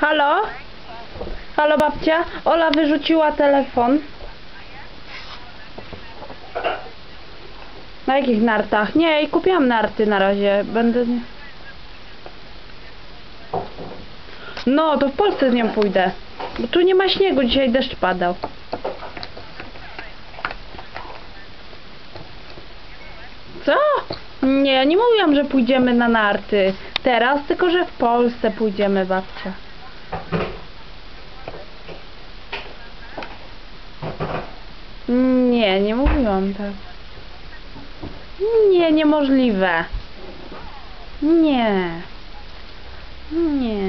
Halo? Halo babcia? Ola wyrzuciła telefon. Na jakich nartach? Nie, i kupiłam narty na razie. Będę... No, to w Polsce z nią pójdę. Bo tu nie ma śniegu, dzisiaj deszcz padał. Co? Nie, nie mówiłam, że pójdziemy na narty. Teraz, tylko że w Polsce pójdziemy, babcia. Nie, nie mówiłam tak. Nie, niemożliwe. Nie. Nie.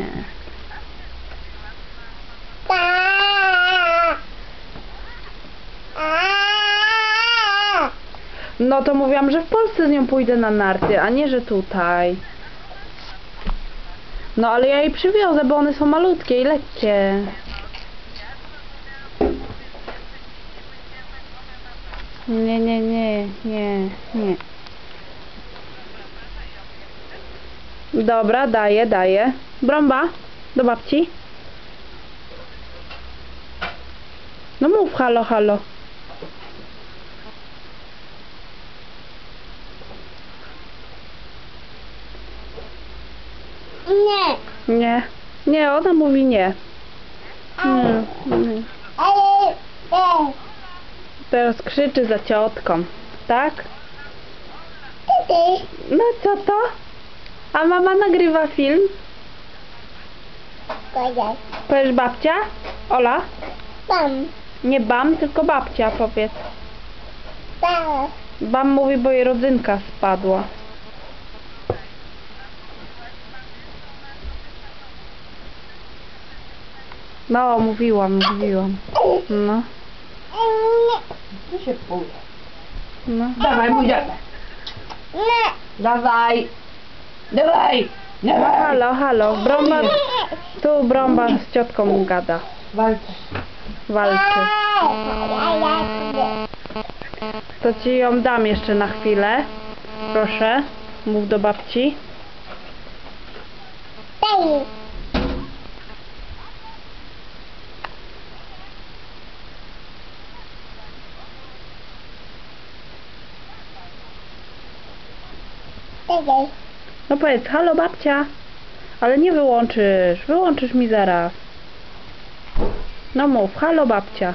No to mówiłam, że w Polsce z nią pójdę na narty, a nie, że tutaj. No ale ja jej przywiozę, bo one są malutkie i lekkie. Nie, nie, nie, nie, nie. Dobra, daję, daję. Brąba, do babci. No mów halo, halo. Nie. Nie. Nie, ona mówi nie. Nie, nie. Ale e, Teraz krzyczy za ciotką. Tak? ty, ty. No co to? A mama nagrywa film. Powiesz babcia? Ola? Tam. Nie bam, tylko babcia powiedz. Tam. Bam mówi, bo jej rodzynka spadła. No, mówiłam, mówiłam. No. Tu się pójdę. no. Dawaj, pójdziemy. Nie. Dawaj. Dawaj. Dawaj. Halo, halo, Brąba, tu Brąba z ciotką gada, Walczę. walczy. Ja. To ci ją dam jeszcze na chwilę. Proszę, mów do babci. No powiedz, halo babcia. Ale nie wyłączysz, wyłączysz mi zaraz. No mów, halo babcia.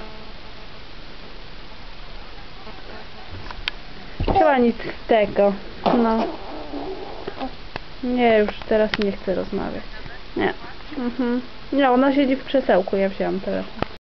Chyba nic z tego. No. Nie, już teraz nie chcę rozmawiać. Nie. Mhm. Nie, ona siedzi w krzesełku, ja wzięłam telefon.